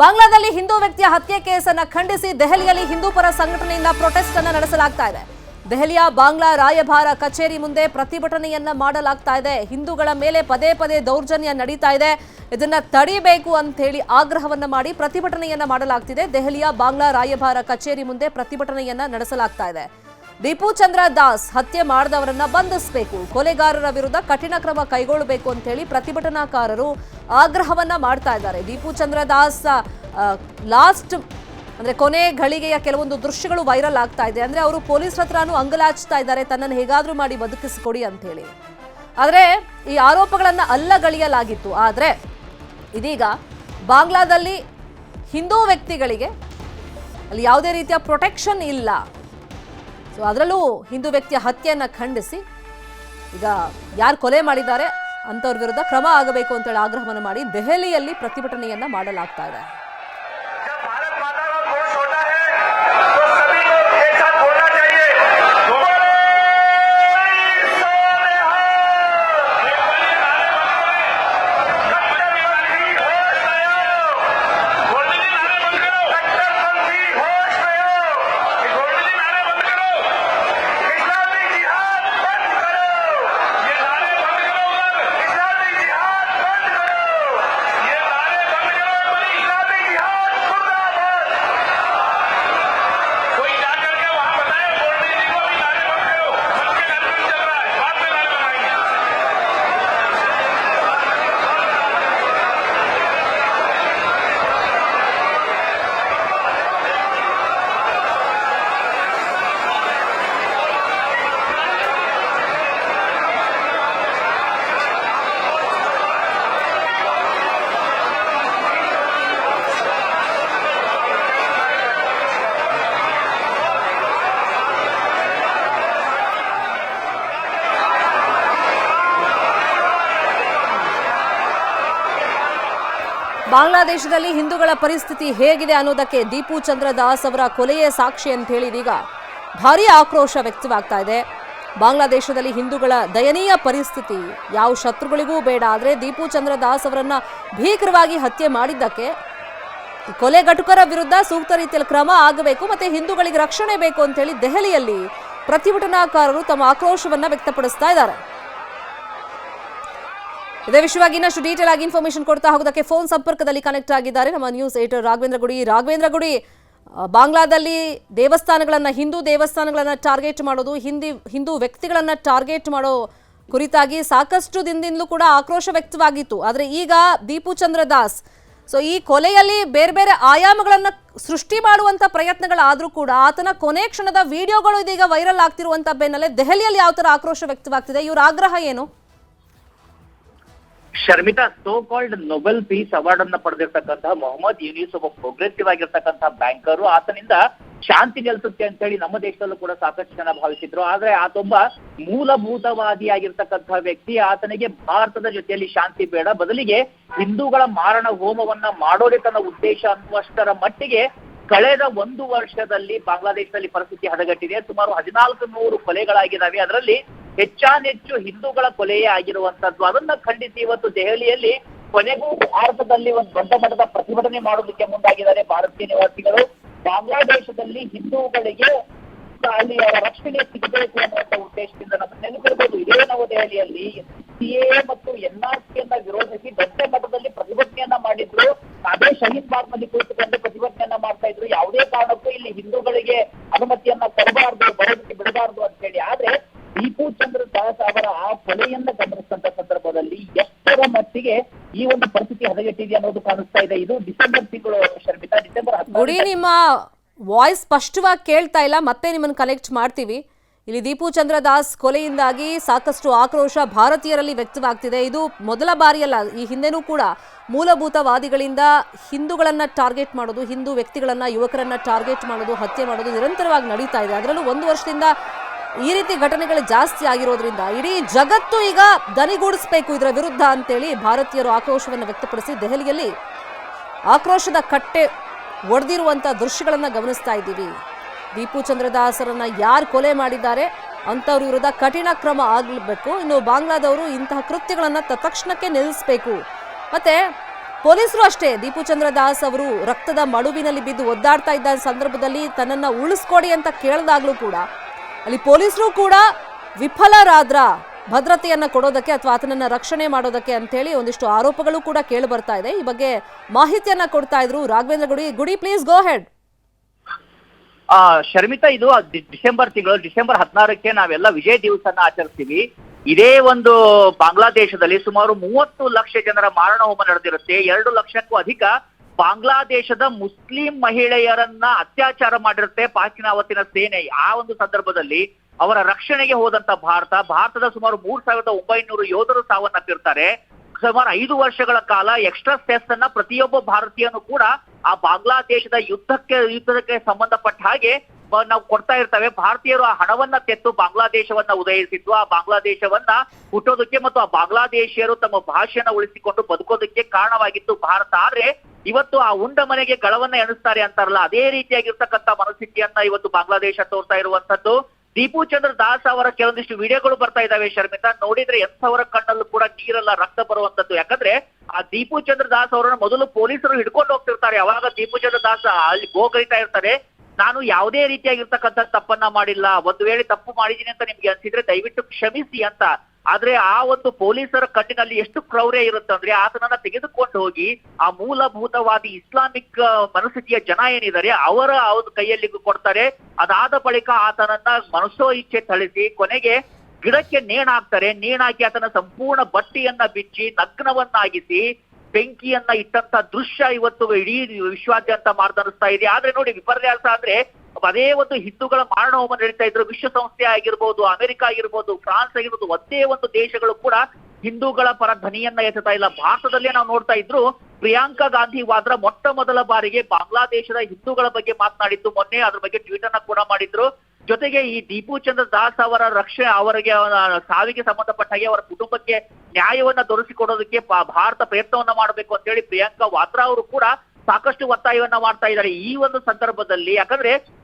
ಬಾಂಗ್ಲಾದಲ್ಲಿ ಹಿಂದೂ ವ್ಯಕ್ತಿಯ ಹತ್ಯೆ ಕೇಸನ್ನು ಖಂಡಿಸಿ ದೆಹಲಿಯಲ್ಲಿ ಹಿಂದೂ ಪರ ಸಂಘಟನೆಯಿಂದ ಪ್ರೊಟೆಸ್ಟ್ ಅನ್ನು ನಡೆಸಲಾಗ್ತಾ ಇದೆ. ದೆಹಲಿಯ ಬಾಂಗ್ಲಾ ರಾಯಭಾರ ಕಚೇರಿ ಮುಂದೆ ಪ್ರತಿಭಟನೆಯನ್ನ ಮಾಡಲಾಗ್ತಾ ಇದೆ. ಹಿಂದೂಗಳ ಮೇಲೆ ಪದೇ ಪದೇ ದೌರ್ಜನ್ಯ ನಡೀತಾ ಇದೆ. ಇದನ್ನ ತಡಿಬೇಕು ಅಂತ ಹೇಳಿ ಆಗ್ರಹವನ್ನ ಮಾಡಿ ಪ್ರತಿಭಟನೆಯನ್ನ ಮಾಡಲಾಗ್ತಿದೆ. ದೆಹಲಿಯ ಬಾಂಗ್ಲಾ ರಾಯಭಾರ ಕಚೇರಿ ಮುಂದೆ ಪ್ರತಿಭಟನೆಯನ್ನ ನಡೆಸಲಾಗ್ತಾ ಇದೆ. ದೀಪು ಚಂದ್ರ ದಾಸ್ ಹತ್ಯೆ ಮಾಡಿದವರನ್ನ ಬಂಧಿಸಬೇಕು. ಕೊಲೆಗಾರರ ವಿರುದ್ಧ ಕಠಿಣ ಕ್ರಮ ಕೈಗೊಳ್ಳಬೇಕು ಅಂತ ಹೇಳಿ ಪ್ರತಿಭಟನಾಕಾರರು ಆಗ್ರಹವನ್ನ ಮಾಡ್ತಾ ಇದ್ದಾರೆ. ದೀಪು ಚಂದ್ರ ದಾಸ್ ಲಾಸ್ಟ್, ಅಂದ್ರೆ ಕೊನೆ ಘಳಿಗೆಯ ಕೆಲವೊಂದು ದೃಶ್ಯಗಳು ವೈರಲ್ ಆಗ್ತಾ ಇದೆ. ಅಂದ್ರೆ ಅವರು ಪೊಲೀಸ್ ಹತ್ರನೂ ಅಂಗಲಾಚ್ತಾ ಇದ್ದಾರೆ. ತನ್ನನ್ನು ಹೇಗಾದ್ರೂ ಮಾಡಿ ಬದುಕಿಸಿಕೊಡಿ ಅಂತ ಹೇಳಿ ಆದ್ರೆ ಈ ಆರೋಪಗಳನ್ನ ಅಲ್ಲಗಳಿಯಲಾಗಿತ್ತು ಆದ್ರೆ ಇದೀಗ ಬಾಂಗ್ಲಾದಲ್ಲಿ ಹಿಂದೂ ವ್ಯಕ್ತಿಗಳಿಗೆ ಅಲ್ಲಿ ಯಾವುದೇ ರೀತಿಯ ಪ್ರೊಟೆಕ್ಷನ್ ಇಲ್ಲ. ಸೊ ಅದರಲ್ಲೂ ಹಿಂದೂ ವ್ಯಕ್ತಿಯ ಹತ್ಯೆಯನ್ನು ಖಂಡಿಸಿ, ಈಗ ಯಾರು ಕೊಲೆ ಮಾಡಿದ್ದಾರೆ ಅಂಥವ್ರ ವಿರುದ್ಧ ಕ್ರಮ ಆಗಬೇಕು ಅಂತೇಳಿ ಆಗ್ರಹವನ್ನು ಮಾಡಿ ದೆಹಲಿಯಲ್ಲಿ ಪ್ರತಿಭಟನೆಯನ್ನು ಮಾಡಲಾಗ್ತಾ ಇದೆ. ಬಾಂಗ್ಲಾದೇಶದಲ್ಲಿ ಹಿಂದೂಗಳ ಪರಿಸ್ಥಿತಿ ಹೇಗಿದೆ ಅನ್ನೋದಕ್ಕೆ ದೀಪು ಚಂದ್ರ ದಾಸ್ ಅವರ ಕೊಲೆಯೇ ಸಾಕ್ಷಿ ಅಂತ ಹೇಳಿ ಇದೀಗ ಭಾರಿ ಆಕ್ರೋಶ ವ್ಯಕ್ತವಾಗ್ತಾ ಇದೆ. ಬಾಂಗ್ಲಾದೇಶದಲ್ಲಿ ಹಿಂದೂಗಳ ದಯನೀಯ ಪರಿಸ್ಥಿತಿ ಯಾವ ಶತ್ರುಗಳಿಗೂ ಬೇಡ, ಆದರೆ ದೀಪು ಚಂದ್ರ ದಾಸ್ ಅವರನ್ನ ಭೀಕರವಾಗಿ ಹತ್ಯೆ ಮಾಡಿದ್ದಕ್ಕೆ ಕೊಲೆ ಘಟಕರ ವಿರುದ್ಧ ಸೂಕ್ತ ರೀತಿಯಲ್ಲಿ ಕ್ರಮ ಆಗಬೇಕು ಮತ್ತೆ ಹಿಂದೂಗಳಿಗೆ ರಕ್ಷಣೆ ಬೇಕು ಅಂತ ಹೇಳಿ ದೆಹಲಿಯಲ್ಲಿ ಪ್ರತಿಭಟನಾಕಾರರು ತಮ್ಮ ಆಕ್ರೋಶವನ್ನ ವ್ಯಕ್ತಪಡಿಸ್ತಾ ಇದ್ದಾರೆ. ಇದೇ ವಿಷಯವಾಗಿ ಇನ್ನಷ್ಟು ಡೀಟೇಲ್ ಆಗಿ ಇನ್ಫಾರ್ಮೇಶನ್ ಕೊಡ್ತಾ ಹೋಗೋದಕ್ಕೆ ಫೋನ್ ಸಂಪರ್ಕದಲ್ಲಿ ಕನೆಕ್ಟ್ ಆಗಿದ್ದಾರೆ ನಮ್ಮ ನ್ಯೂಸ್ ಏಟರ್ ರಾಘವೇಂದ್ರ ಗುಡಿ. ರಾಘವೇಂದ್ರ ಗುಡಿ ಬಾಂಗ್ಲಾದಲ್ಲಿ ದೇವಸ್ಥಾನಗಳನ್ನ, ಹಿಂದೂ ದೇವಸ್ಥಾನಗಳನ್ನ ಟಾರ್ಗೆಟ್ ಮಾಡೋದು, ಹಿಂದಿ, ಹಿಂದೂ ವ್ಯಕ್ತಿಗಳನ್ನ ಟಾರ್ಗೆಟ್ ಮಾಡೋ ಕುರಿತಾಗಿ ಸಾಕಷ್ಟು ದಿನದಿಂದಲೂ ಕೂಡ ಆಕ್ರೋಶ ವ್ಯಕ್ತವಾಗಿತ್ತು. ಆದರೆ ಈಗ ದೀಪು ಚಂದ್ರ ದಾಸ್ ಸೊ ಈ ಕೊಲೆಯಲ್ಲಿ ಬೇರೆ ಬೇರೆ ಆಯಾಮಗಳನ್ನು ಸೃಷ್ಟಿ ಮಾಡುವಂಥ ಪ್ರಯತ್ನಗಳಾದರೂ ಕೂಡ ಆತನ ಕೊನೆ ಕ್ಷಣದ ವಿಡಿಯೋಗಳು ಇದೀಗ ವೈರಲ್ ಆಗ್ತಿರುವಂಥ ಬೆನ್ನಲ್ಲೇ ದೆಹಲಿಯಲ್ಲಿ ಯಾವ ಥರ ಆಕ್ರೋಶ ವ್ಯಕ್ತವಾಗ್ತಿದೆ? ಇವರ ಆಗ್ರಹ ಏನು? Sharmita so called Nobel peace award ಅನ್ನ ಪಡೆದಿರ್ತಕ್ಕಂತಹ ಮೊಹಮ್ಮದ್ ಯೂನಿಸ್ ಒಬ್ಬ ಪ್ರೋಗ್ರೆಸಿವ್ ಆಗಿರ್ತಕ್ಕಂತಹ ಬ್ಯಾಂಕರು ಆತನಿಂದ ಶಾಂತಿ ನೆಲೆಸುತ್ತೆ ಅಂತ ಹೇಳಿ ನಮ್ಮ ದೇಶದಲ್ಲೂ ಕೂಡ ಸಾಕಷ್ಟು ಜನ ಭಾವಿಸಿದ್ರು. ಆದ್ರೆ ಆತೊಬ್ಬ ಮೂಲಭೂತವಾದಿಯಾಗಿರ್ತಕ್ಕಂತಹ ವ್ಯಕ್ತಿ ಆತನಿಗೆ ಭಾರತದ ಜೊತೆಯಲ್ಲಿ ಶಾಂತಿ ಬೇಡ. ಬದಲಿಗೆ ಹಿಂದೂಗಳ ಮಾರಣ ಹೋಮವನ್ನ ಮಾಡೋದೇ ತನ್ನ ಉದ್ದೇಶ ಅನ್ನುವಷ್ಟರ ಮಟ್ಟಿಗೆ ಕಳೆದ ಒಂದು ವರ್ಷದಲ್ಲಿ ಬಾಂಗ್ಲಾದೇಶದಲ್ಲಿ ಪರಿಸ್ಥಿತಿ ಹದಗಟ್ಟಿದೆ. ಸುಮಾರು ಹದಿನಾಲ್ಕು ನೂರು ಕೊಲೆಗಳಾಗಿದ್ದಾವೆ. ಅದರಲ್ಲಿ ಹೆಚ್ಚಾನೆಚ್ಚು ಹಿಂದೂಗಳ ಕೊಲೆಯೇ ಆಗಿರುವಂತದ್ದು ಅದನ್ನ ಖಂಡಿಸಿ ಇವತ್ತು ದೆಹಲಿಯಲ್ಲಿ ಕೊನೆಗೂ ಭಾರತದಲ್ಲಿ ಒಂದು ದೊಡ್ಡ ಮಟ್ಟದ ಪ್ರತಿಭಟನೆ ಮಾಡೋದಕ್ಕೆ ಮುಂದಾಗಿದ್ದಾರೆ ಭಾರತೀಯ ನಿವಾಸಿಗಳು. ಬಾಂಗ್ಲಾದೇಶದಲ್ಲಿ ಹಿಂದೂಗಳಿಗೆ ಅಲ್ಲಿ ಅವರ ರಕ್ಷಣೆ ಸಿಗಬೇಕು ಅನ್ನುವಂತ ಉದ್ದೇಶದಿಂದ ನಮ್ಮ ನೆನಪಿರಬಹುದು ಇದೇ ನವದೆಹಲಿಯಲ್ಲಿ ಸಿಎ ಮತ್ತು ಎನ್ಆರ್ಸಿಯನ್ನ ವಿರೋಧಿಸಿ ದೊಡ್ಡ ಮಟ್ಟದಲ್ಲಿ ಪ್ರತಿಭಟನೆಯನ್ನ ಮಾಡಿದ್ರು. ಅದೇ ಶಹೀದ್ ಬಾಗ್ನಲ್ಲಿ ಕುಳಿತುಕೊಂಡು ಪ್ರತಿಭಟನೆಯನ್ನ ಮಾಡ್ತಾ ಇದ್ರು. ಯಾವುದೇ ಕಾರಣಕ್ಕೂ ಇಲ್ಲಿ ಹಿಂದೂಗಳಿಗೆ ಅನುಮತಿಯನ್ನ ಕೊಡಬಾರ್ದು, ಬರೋದಕ್ಕೆ ಬಿಡಬಾರ್ದು ಅಂತ ಹೇಳಿ. ಆದ್ರೆ ಅವರ ಆ ಕೊಲೆಯನ್ನ ಗಮನಿಸಿದಂತ ಸಂದರ್ಭದಲ್ಲಿ ಎಷ್ಟರ ಮಟ್ಟಿಗೆ ಈ ಒಂದು ಪರಿಸ್ಥಿತಿ ಹದಗೆಟ್ಟಿದೆ ಅನ್ನೋದು ಕಾಣಿಸ್ತಾ ಇದೆ. ಇದು ಡಿಸೆಂಬರ್ ತಿಂಗಳು, ಶರ್ಮಿತಾ, ಡಿಸೆಂಬರ್ ಗುಡಿ, ನಿಮ್ಮ ವಾಯ್ಸ್ ಸ್ಪಷ್ಟವಾಗಿ ಕೇಳ್ತಾ ಇಲ್ಲ, ಮತ್ತೆ ನಿಮ್ಮನ್ನು ಕಲೆಕ್ಟ್ ಮಾಡ್ತೀವಿ. ಇಲ್ಲಿ ದೀಪು ಚಂದ್ರ ದಾಸ್ ಕೊಲೆಯಿಂದಾಗಿ ಸಾಕಷ್ಟು ಆಕ್ರೋಶ ಭಾರತೀಯರಲ್ಲಿ ವ್ಯಕ್ತವಾಗ್ತಿದೆ. ಇದು ಮೊದಲ ಬಾರಿಯಲ್ಲ, ಈ ಹಿಂದೆನೂ ಕೂಡ ಮೂಲಭೂತವಾದಿಗಳಿಂದ ಹಿಂದೂಗಳನ್ನ ಟಾರ್ಗೆಟ್ ಮಾಡೋದು, ಹಿಂದೂ ವ್ಯಕ್ತಿಗಳನ್ನ, ಯುವಕರನ್ನ ಟಾರ್ಗೆಟ್ ಮಾಡೋದು, ಹತ್ಯೆ ಮಾಡೋದು ನಿರಂತರವಾಗಿ ನಡೀತಾ ಇದೆ. ಅದರಲ್ಲೂ ಒಂದು ವರ್ಷದಿಂದ ಈ ರೀತಿ ಘಟನೆಗಳು ಜಾಸ್ತಿ ಆಗಿರೋದ್ರಿಂದ ಇಡೀ ಜಗತ್ತು ಈಗ ದನಿಗೂಡಿಸಬೇಕು ಇದರ ವಿರುದ್ಧ ಅಂತೇಳಿ ಭಾರತೀಯರು ಆಕ್ರೋಶವನ್ನು ವ್ಯಕ್ತಪಡಿಸಿ ದೆಹಲಿಯಲ್ಲಿ ಆಕ್ರೋಶದ ಕಟ್ಟೆ ಒಡೆದಿರುವಂಥ ದೃಶ್ಯಗಳನ್ನು ಗಮನಿಸ್ತಾ ಇದ್ದೀವಿ. ದೀಪು ಚಂದ್ರದಾಸರನ್ನ ಯಾರು ಕೊಲೆ ಮಾಡಿದ್ದಾರೆ? ಅಂಥವ್ರ ವಿರುದ್ಧ ಕಠಿಣ ಕ್ರಮ ಆಗಬೇಕು. ಇನ್ನು ಬಾಂಗ್ಲಾದವರು ಇಂತಹ ಕೃತ್ಯಗಳನ್ನು ತತ್ಕ್ಷಣಕ್ಕೆ ನಿಲ್ಲಿಸಬೇಕು. ಮತ್ತೆ ಪೊಲೀಸರು ಅಷ್ಟೇ, ದೀಪು ಚಂದ್ರ ದಾಸ್ ಅವರು ರಕ್ತದ ಮಡುವಿನಲ್ಲಿ ಬಿದ್ದು ಒದ್ದಾಡ್ತಾ ಇದ್ದ ಸಂದರ್ಭದಲ್ಲಿ ತನ್ನನ್ನು ಉಳಿಸ್ಕೊಡಿ ಅಂತ ಕೇಳಿದಾಗಲೂ ಕೂಡ ಅಲ್ಲಿ ಪೊಲೀಸರು ಕೂಡ ವಿಫಲರಾದ್ರ ಭದ್ರತೆಯನ್ನು ಕೊಡೋದಕ್ಕೆ ಅಥವಾ ಆತನನ್ನ ರಕ್ಷಣೆ ಮಾಡೋದಕ್ಕೆ ಅಂತೇಳಿ ಒಂದಿಷ್ಟು ಆರೋಪಗಳು ಕೂಡ ಕೇಳಿ ಬರ್ತಾ ಇದೆ. ಈ ಬಗ್ಗೆ ಮಾಹಿತಿಯನ್ನ ಕೊಡ್ತಾ ಇದ್ರು ರಾಘವೇಂದ್ರ ಗುಡಿ. ಗುಡಿ ಪ್ಲೀಸ್ ಗೋ ಹೆಡ್ ಆ, ಶರ್ಮಿತಾ, ಇದು ಡಿಸೆಂಬರ್ ತಿಂಗಳು, ಡಿಸೆಂಬರ್ ಹದಿನಾರಕ್ಕೆ ನಾವೆಲ್ಲ ವಿಜಯ ದಿವಸನ ಆಚರಿಸ್ತೀವಿ. ಇದೇ ಒಂದು ಬಾಂಗ್ಲಾದೇಶದಲ್ಲಿ ಸುಮಾರು ಮೂವತ್ತು ಲಕ್ಷ ಜನರ ಮಾರಣ ಹೋಮ ನಡೆದಿರುತ್ತೆ. ಎರಡು ಲಕ್ಷಕ್ಕೂ ಅಧಿಕ ಬಾಂಗ್ಲಾದೇಶದ ಮುಸ್ಲಿಂ ಮಹಿಳೆಯರನ್ನ ಅತ್ಯಾಚಾರ ಮಾಡಿರುತ್ತೆ ಪಾಕಿನ ಅವತ್ತಿನ ಸೇನೆ. ಆ ಒಂದು ಸಂದರ್ಭದಲ್ಲಿ ಅವರ ರಕ್ಷಣೆಗೆ ಹೋದಂತ ಭಾರತ, ಭಾರತದ ಸುಮಾರು ಮೂರ್ ಸಾವಿರದ ಒಂಬೈನೂರು ಯೋಧರು ಸಾವನ್ನಪ್ಪಿರ್ತಾರೆ. ಸುಮಾರು ಐದು ವರ್ಷಗಳ ಕಾಲ ಎಕ್ಸ್ಟ್ರಾ ಸ್ಟೆಸ್ ಅನ್ನ ಪ್ರತಿಯೊಬ್ಬ ಭಾರತೀಯನು ಕೂಡ ಆ ಬಾಂಗ್ಲಾದೇಶದ ಯುದ್ಧಕ್ಕೆ ಯುದ್ಧಕ್ಕೆ ಸಂಬಂಧಪಟ್ಟ ಹಾಗೆ ನಾವು ಕೊಡ್ತಾ ಇರ್ತವೆ. ಭಾರತೀಯರು ಆ ಹಣವನ್ನ ತೆತ್ತು ಬಾಂಗ್ಲಾದೇಶವನ್ನ ಉದಯಿಸಿದ್ದು. ಆ ಬಾಂಗ್ಲಾದೇಶವನ್ನ ಹುಟ್ಟೋದಕ್ಕೆ ಮತ್ತು ಆ ಬಾಂಗ್ಲಾದೇಶಿಯರು ತಮ್ಮ ಭಾಷೆಯನ್ನ ಉಳಿಸಿಕೊಂಡು ಬದುಕೋದಕ್ಕೆ ಕಾರಣವಾಗಿತ್ತು ಭಾರತ. ಆದ್ರೆ ಇವತ್ತು ಆ ಉಂಡ ಮನೆಗೆ ಗಳವನ್ನ ಎಣಿಸ್ತಾರೆ ಅಂತಾರಲ್ಲ, ಅದೇ ರೀತಿಯಾಗಿರ್ತಕ್ಕಂಥ ಮನಸ್ಥಿತಿಯನ್ನ ಇವತ್ತು ಬಾಂಗ್ಲಾದೇಶ ತೋರ್ತಾ ಇರುವಂತದ್ದು ದೀಪು ಚಂದ್ರ ದಾಸ್ ಅವರ ಕೆಲವೊಂದಿಷ್ಟು ವಿಡಿಯೋಗಳು ಬರ್ತಾ ಇದ್ದಾವೆ ಶರ್ಮಿತಾ ನೋಡಿದ್ರೆ ಎಂಥವರ ಕಣ್ಣಲ್ಲೂ ಕೂಡ ನೀರೆಲ್ಲ ರಕ್ತ ಬರುವಂತದ್ದು ಯಾಕಂದ್ರೆ ಆ ದೀಪು ಚಂದ್ರ ದಾಸ್ ಅವರನ್ನ ಮೊದಲು ಪೊಲೀಸರು ಹಿಡ್ಕೊಂಡು ಹೋಗ್ತಿರ್ತಾರೆ. ಅವಾಗ ದೀಪು ಚಂದ್ರ ದಾಸ್ ಅಲ್ಲಿ ಗೋಗರಿತಾ ಇರ್ತಾರೆ. ನಾನು ಯಾವುದೇ ರೀತಿಯಾಗಿರ್ತಕ್ಕಂಥ ತಪ್ಪನ್ನ ಮಾಡಿಲ್ಲ. ಒಂದು ವೇಳೆ ತಪ್ಪು ಮಾಡಿದ್ದೀನಿ ಅಂತ ನಿಮ್ಗೆ ಅನ್ಸಿದ್ರೆ ದಯವಿಟ್ಟು ಕ್ಷಮಿಸಿ ಅಂತ ಆದ್ರೆ ಆ ಒಂದು ಪೊಲೀಸರ ಕಣ್ಣಿನಲ್ಲಿ ಎಷ್ಟು ಕ್ರೌರ್ಯ ಇರುತ್ತಂದ್ರೆ ಆತನನ್ನ ತೆಗೆದುಕೊಂಡು ಹೋಗಿ ಆ ಮೂಲಭೂತವಾದಿ ಇಸ್ಲಾಮಿಕ್ ಮನಸ್ಥಿತಿಯ ಜನ ಏನಿದ್ದಾರೆ ಅವರ ಅವ್ರ ಕೈಯಲ್ಲಿ ಕೊಡ್ತಾರೆ. ಅದಾದ ಬಳಿಕ ಆತನನ್ನ ಮನಸ್ಸೋ ಇಚ್ಛೆ ಥಳಿಸಿ ಕೊನೆಗೆ ಗಿಡಕ್ಕೆ ನೇಣಾಕ್ತಾರೆ. ನೇಣಾಕಿ ಆತನ ಸಂಪೂರ್ಣ ಬಟ್ಟೆಯನ್ನ ಬಿಚ್ಚಿ, ನಗ್ನವನ್ನಾಗಿಸಿ, ಬೆಂಕಿಯನ್ನ ಇಟ್ಟಂತ ದೃಶ್ಯ ಇವತ್ತು ಇಡೀ ವಿಶ್ವಾದ್ಯಂತ ಮಾರ್ದನಿಸ್ತಾ ಇದೆ. ಆದ್ರೆ ನೋಡಿ ವಿಪರ್ಯಾಸ ಅಂದ್ರೆ ಅದೇ ಒಂದು ಹಿಂದೂಗಳ ಮಾರಣ ಹೋಮ ನಡೀತಾ ಇದ್ರು ವಿಶ್ವಸಂಸ್ಥೆ ಆಗಿರ್ಬೋದು, ಅಮೆರಿಕ ಆಗಿರ್ಬೋದು, ಫ್ರಾನ್ಸ್ ಆಗಿರ್ಬೋದು, ಒಂದೇ ಒಂದು ದೇಶಗಳು ಕೂಡ ಹಿಂದೂಗಳ ಪರ ಧ್ವನಿಯನ್ನ ಎತ್ತುತ್ತಾ ಇಲ್ಲ. ಭಾರತದಲ್ಲೇ ನಾವು ನೋಡ್ತಾ ಇದ್ರು ಪ್ರಿಯಾಂಕಾ ಗಾಂಧಿ ವಾದ್ರಾ ಮೊಟ್ಟ ಮೊದಲ ಬಾರಿಗೆ ಬಾಂಗ್ಲಾದೇಶದ ಹಿಂದೂಗಳ ಬಗ್ಗೆ ಮಾತನಾಡಿದ್ದು. ಮೊನ್ನೆ ಅದ್ರ ಬಗ್ಗೆ ಟ್ವೀಟ್ ಅನ್ನ ಕೂಡ ಮಾಡಿದ್ರು. ಜೊತೆಗೆ ಈ ದೀಪು ಚಂದ್ರ ದಾಸ್ ಅವರ ರಕ್ಷಣೆ ಅವರಿಗೆ ಸಾವಿಗೆ ಸಂಬಂಧಪಟ್ಟ ಹಾಗೆ ಅವರ ಕುಟುಂಬಕ್ಕೆ ನ್ಯಾಯವನ್ನ ದೊರಕಿಸಿಕೊಡೋದಕ್ಕೆ ಪಾ- ಭಾರತ ಪ್ರಯತ್ನವನ್ನ ಮಾಡಬೇಕು ಅಂತ ಹೇಳಿ ಪ್ರಿಯಾಂಕಾ ವಾದ್ರಾ ಅವರು ಕೂಡ ಸಾಕಷ್ಟು ಒತ್ತಾಯವನ್ನ ಮಾಡ್ತಾ ಇದ್ದಾರೆ. ಈ ಒಂದು ಸಂದರ್ಭದಲ್ಲಿ ಯಾಕಂದ್ರೆ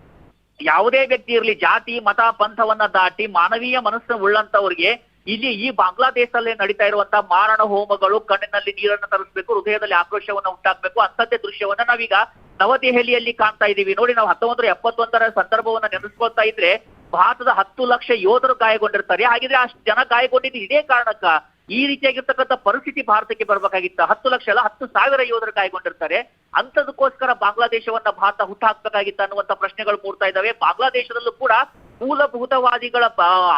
ಯಾವುದೇ ವ್ಯಕ್ತಿ ಇರಲಿ, ಜಾತಿ, ಮತ, ಪಂಥವನ್ನ ದಾಟಿ ಮಾನವೀಯ ಮನಸ್ಸು ಉಳ್ಳಂತವ್ರಿಗೆ ಇಲ್ಲಿ ಈ ಬಾಂಗ್ಲಾದೇಶದಲ್ಲಿ ನಡೀತಾ ಇರುವಂತಹ ಮಾರಣ ಹೋಮಗಳು, ಕಣ್ಣಿನಲ್ಲಿ ನೀರನ್ನು ತರಿಸ್ಬೇಕು, ಹೃದಯದಲ್ಲಿ ಆಕ್ರೋಶವನ್ನು ಉಂಟಾಗಬೇಕು ಅಂತದ್ದೇ ದೃಶ್ಯವನ್ನ ನಾವೀಗ ನವದೆಹಲಿಯಲ್ಲಿ ಕಾಣ್ತಾ ಇದೀವಿ ನೋಡಿ, ನಾವು ಹತ್ತೊಂಬತ್ತು ಎಪ್ಪತ್ತೊಂದರ ಸಂದರ್ಭವನ್ನ ನೆನೆಸ್ಕೊಳ್ತಾ ಇದ್ರೆ ಭಾರತದ ಹತ್ತು ಲಕ್ಷ ಯೋಧರು ಗಾಯಗೊಂಡಿರ್ತಾರೆ. ಹಾಗಿದ್ರೆ ಅಷ್ಟು ಜನ ಗಾಯಗೊಂಡಿದ್ದು ಇದೇ ಕಾರಣಕ್ಕ. ಈ ರೀತಿಯಾಗಿರ್ತಕ್ಕಂಥ ಪರಿಸ್ಥಿತಿ ಭಾರತಕ್ಕೆ ಬರಬೇಕಾಗಿತ್ತು. ಹತ್ತು ಲಕ್ಷ ಅಲ್ಲ, ಹತ್ತು ಸಾವಿರ ಯೋಧರು ಕಾಯ್ಕೊಂಡಿರ್ತಾರೆ. ಅಂತದಕ್ಕೋಸ್ಕರ ಬಾಂಗ್ಲಾದೇಶವನ್ನ ಭಾರತ ಹುಟ್ಟಾಕ್ಬೇಕಾಗಿತ್ತು ಅನ್ನುವಂಥ ಪ್ರಶ್ನೆಗಳು ಮೂಡ್ತಾ ಇದ್ದಾವೆ. ಬಾಂಗ್ಲಾದೇಶದಲ್ಲೂ ಕೂಡ ಮೂಲಭೂತವಾದಿಗಳ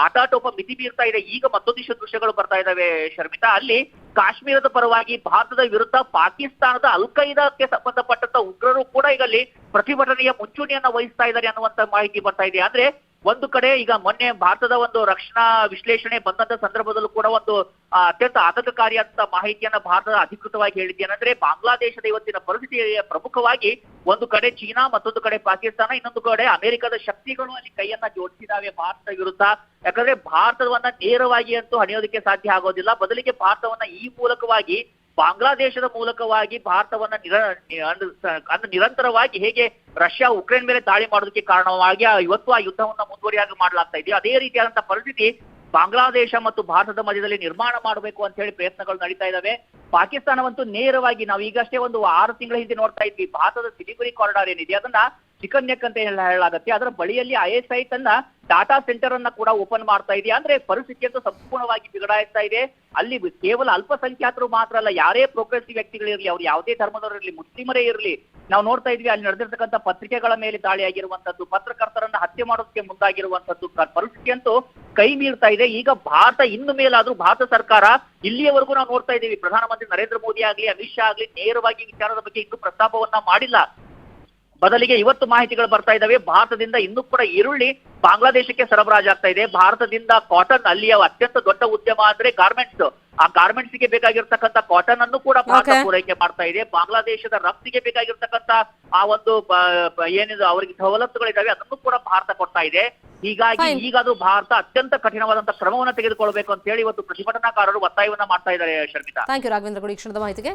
ಆಟಾಟೋಪ ಮಿತಿ ಬೀರ್ತಾ ಇದೆ. ಈಗ ಮತ್ತೊಂದಿಷ್ಟು ದೃಶ್ಯಗಳು ಬರ್ತಾ ಇದ್ದಾವೆ, ಶರ್ಮಿತಾ. ಅಲ್ಲಿ ಕಾಶ್ಮೀರದ ಪರವಾಗಿ ಭಾರತದ ವಿರುದ್ಧ ಪಾಕಿಸ್ತಾನದ ಅಲ್ ಖೈದಾಕ್ಕೆ ಸಂಬಂಧಪಟ್ಟಂತ ಉಗ್ರರು ಕೂಡ ಈಗ ಪ್ರತಿಭಟನೆಯ ಮುಂಚೂಣಿಯನ್ನ ವಹಿಸ್ತಾ ಇದ್ದಾರೆ ಅನ್ನುವಂತ ಮಾಹಿತಿ ಬರ್ತಾ ಇದೆ. ಅಂದ್ರೆ ಒಂದು ಕಡೆ ಈಗ ಮೊನ್ನೆ ಭಾರತದ ಒಂದು ರಕ್ಷಣಾ ವಿಶ್ಲೇಷಣೆ ಬಂದಂತ ಸಂದರ್ಭದಲ್ಲೂ ಕೂಡ ಒಂದು ಅತ್ಯಂತ ಆತಂಕಕಾರಿಯಾದಂತಹ ಮಾಹಿತಿಯನ್ನ ಭಾರತದ ಅಧಿಕೃತವಾಗಿ ಹೇಳಿದ್ದೇನೆಂದ್ರೆ ಬಾಂಗ್ಲಾದೇಶದ ಇವತ್ತಿನ ಪರಿಸ್ಥಿತಿ ಪ್ರಮುಖವಾಗಿ ಒಂದು ಕಡೆ ಚೀನಾ, ಮತ್ತೊಂದು ಕಡೆ ಪಾಕಿಸ್ತಾನ, ಇನ್ನೊಂದು ಕಡೆ ಅಮೆರಿಕದ ಶಕ್ತಿಗಳು ಅಲ್ಲಿ ಕೈಯನ್ನ ಜೋಡಿಸಿದಾವೆ ಭಾರತ ವಿರುದ್ಧ. ಯಾಕಂದ್ರೆ ಭಾರತವನ್ನ ನೇರವಾಗಿ ಅಂತೂ ಹಣಿಯೋದಕ್ಕೆ ಸಾಧ್ಯ ಆಗೋದಿಲ್ಲ. ಬದಲಿಗೆ ಭಾರತವನ್ನ ಈ ಮೂಲಕವಾಗಿ ಬಾಂಗ್ಲಾದೇಶದ ಮೂಲಕವಾಗಿ ಭಾರತವನ್ನ ನಿರ ಅಂದ್ರೆ ನಿರಂತರವಾಗಿ ಹೇಗೆ ರಷ್ಯಾ ಉಕ್ರೇನ್ ಮೇಲೆ ದಾಳಿ ಮಾಡೋದಕ್ಕೆ ಕಾರಣವಾಗಿ ಇವತ್ತು ಆ ಯುದ್ಧವನ್ನ ಮುಂದುವರಿಯಾಗಿ ಮಾಡಲಾಗ್ತಾ ಇದೆ ಅದೇ ರೀತಿಯಾದಂತಹ ಪರಿಸ್ಥಿತಿ ಬಾಂಗ್ಲಾದೇಶ ಮತ್ತು ಭಾರತದ ಮಧ್ಯದಲ್ಲಿ ನಿರ್ಮಾಣ ಮಾಡಬೇಕು ಅಂತ ಹೇಳಿ ಪ್ರಯತ್ನಗಳು ನಡೀತಾ ಇದಾವೆ. ಪಾಕಿಸ್ತಾನವಂತೂ ನೇರವಾಗಿ ನಾವು ಈಗಷ್ಟೇ ಒಂದು ಆರು ತಿಂಗಳ ಹಿಂದೆ ನೋಡ್ತಾ ಇದ್ವಿ. ಭಾರತದ ಸಿಲಿಗುರಿ ಕಾರಿಡಾರ್ ಏನಿದೆ? ಅದನ್ನ ಚಿಕನ್ ನೆಕ್ ಅಂತ ಹೇಳ- ಹೇಳಲಾಗತ್ತೆ. ಅದರ ಬಳಿಯಲ್ಲಿ ಐ ಎಸ್ ಐ ತನ್ನ ಡಾಟಾ ಸೆಂಟರ್ ಅನ್ನ ಕೂಡ ಓಪನ್ ಮಾಡ್ತಾ ಇದೆ ಅಂದ್ರೆ ಪರಿಸ್ಥಿತಿ ಅಂತ ಸಂಪೂರ್ಣವಾಗಿ ಬಿಗಡಾಯಿಸ್ತಾ ಇದೆ. ಅಲ್ಲಿ ಕೇವಲ ಅಲ್ಪಸಂಖ್ಯಾತರು ಮಾತ್ರ ಅಲ್ಲ, ಯಾರೇ ಪ್ರೋಗ್ರೆಸಿವ್ ವ್ಯಕ್ತಿಗಳಿರಲಿ ಅವ್ರು ಯಾವುದೇ ಧರ್ಮದವರು ಇರಲಿ, ಮುಸ್ಲಿಮರೇ ಇರಲಿ, ನಾವು ನೋಡ್ತಾ ಇದ್ವಿ, ಅಲ್ಲಿ ನಡೆದಿರ್ತಕ್ಕಂಥ ಪತ್ರಿಕೆಗಳ ಮೇಲೆ ದಾಳಿ ಆಗಿರುವಂತದ್ದು ಪತ್ರಕರ್ತರನ್ನ ಹತ್ಯೆ ಮಾಡೋದಕ್ಕೆ ಮುಂದಾಗಿರುವಂತದ್ದು ಪರಿಸ್ಥಿತಿ ಅಂತೂ ಕೈ ಮೀರ್ತಾ ಇದೆ. ಈಗ ಭಾರತ ಇನ್ನು ಮೇಲಾದ್ರೂ ಭಾರತ ಸರ್ಕಾರ ಇಲ್ಲಿಯವರೆಗೂ ನಾವು ನೋಡ್ತಾ ಇದ್ದೀವಿ ಪ್ರಧಾನಮಂತ್ರಿ ನರೇಂದ್ರ ಮೋದಿ ಆಗ್ಲಿ, ಅಮಿತ್ ಶಾ ಆಗ್ಲಿ, ನೇರವಾಗಿ ವಿಚಾರದ ಬಗ್ಗೆ ಇನ್ನೂ ಪ್ರಸ್ತಾಪವನ್ನ ಮಾಡಿಲ್ಲ. ಬದಲಿಗೆ ಇವತ್ತು ಮಾಹಿತಿಗಳು ಬರ್ತಾ ಇದ್ದಾವೆ. ಭಾರತದಿಂದ ಇನ್ನೂ ಕೂಡ ಈರುಳ್ಳಿ ಬಾಂಗ್ಲಾದೇಶಕ್ಕೆ ಸರಬರಾಜಾಗ್ತಾ ಇದೆ. ಭಾರತದಿಂದ ಕಾಟನ್ ಅಲ್ಲಿಯ ಅತ್ಯಂತ ದೊಡ್ಡ ಉದ್ಯಮ ಅಂದ್ರೆ ಗಾರ್ಮೆಂಟ್ಸ್ ಆ ಗಾರ್ಮೆಂಟ್ಸ್ಗೆ ಬೇಕಾಗಿರ್ತಕ್ಕಂಥ ಕಾಟನ್ ಅನ್ನು ಕೂಡ ಭಾರತ ಪೂರೈಕೆ ಮಾಡ್ತಾ ಇದೆ. ಬಾಂಗ್ಲಾದೇಶದ ರಫ್ತಿಗೆ ಬೇಕಾಗಿರ್ತಕ್ಕಂಥ ಆ ಒಂದು ಏನಿದೆ ಅವರಿಗೆ ಸವಲತ್ತುಗಳಿದಾವೆ ಅದನ್ನು ಕೂಡ ಭಾರತ ಕೊಡ್ತಾ ಇದೆ. ಹೀಗಾಗಿ ಈಗ ಈಗಾದ್ರೂ ಭಾರತ ಅತ್ಯಂತ ಕಠಿಣವಾದಂತಹ ಕ್ರಮವನ್ನ ತೆಗೆದುಕೊಳ್ಬೇಕು ಅಂತ ಹೇಳಿ ಇವತ್ತು ಪ್ರತಿಭಟನಾಕಾರರು ಒತ್ತಾಯವನ್ನ ಮಾಡ್ತಾ ಇದ್ದಾರೆ ಶರ್ಮಿತಾ. ಥ್ಯಾಂಕ್ ಯು ರಾಘವೇಂದ್ರ ಕ್ಷಣದ ಮಾಹಿತಿಗೆ.